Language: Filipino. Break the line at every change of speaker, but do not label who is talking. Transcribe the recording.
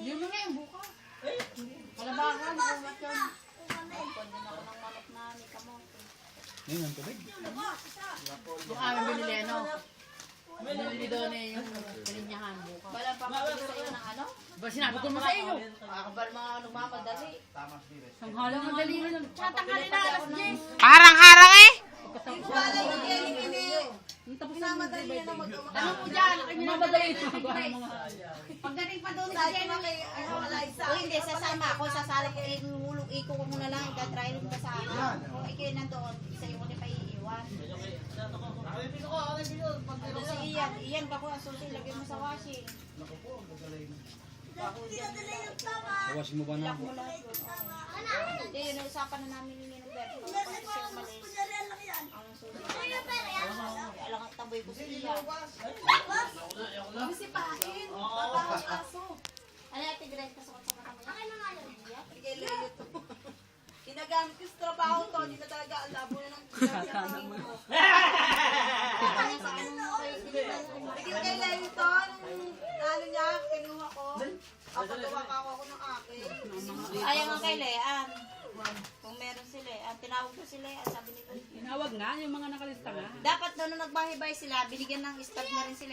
Yun na nga yung buka. Kalabakan, bumat yun. Pwede na ako ng manok na ni Kamote.
Ngayon ang tubig.
Yung aming binili, ano? Binili doon eh, yung pininyahan buka.
Wala pa ako sa iyo ng ano?
Ba, sinabi ko naman sa inyo.
Makakabal mga nagmamadali.
Ang halang ang dali nun.
Tatanggalin na alas 10.
Harang-harang eh.
Ang tapos na mga dali.
Ano mo dyan?
Mamadali ito.
Pagdating pa doon sa Jenny, o hindi, sasama ako, sasali ko, eh, hulog iko ko muna lang, itatry rin ka sa akin. Kung ikaw nandoon, isa yung ulit pa iiwan. Si Ian, Ian ba ko ang susi, lagyan mo sa washing.
Awasin mo ba na
Lock mo lahat yun. Hindi, yun ang usapan na namin ni Ninong Berto. Kasi siya umalis. Ang susi. Alam nga, taboy ko si Ian. Ano yung tigre ka sa kotsa ka naman?
Ginagamit ko sa trabaho to, hindi na talaga ang labo na ng ginagamit ko. Bigyan kay Lenny to, ano niya, kinuha ko. Papagawa ka ako ng akin.
Ayaw nga kay Lean. Kung meron si Lean, tinawag ko si Lean, sabi nila.
Tinawag nga, yung mga nakalista nga.
Dapat doon nung nagbahay-bahay sila, binigyan ng stud na rin sila.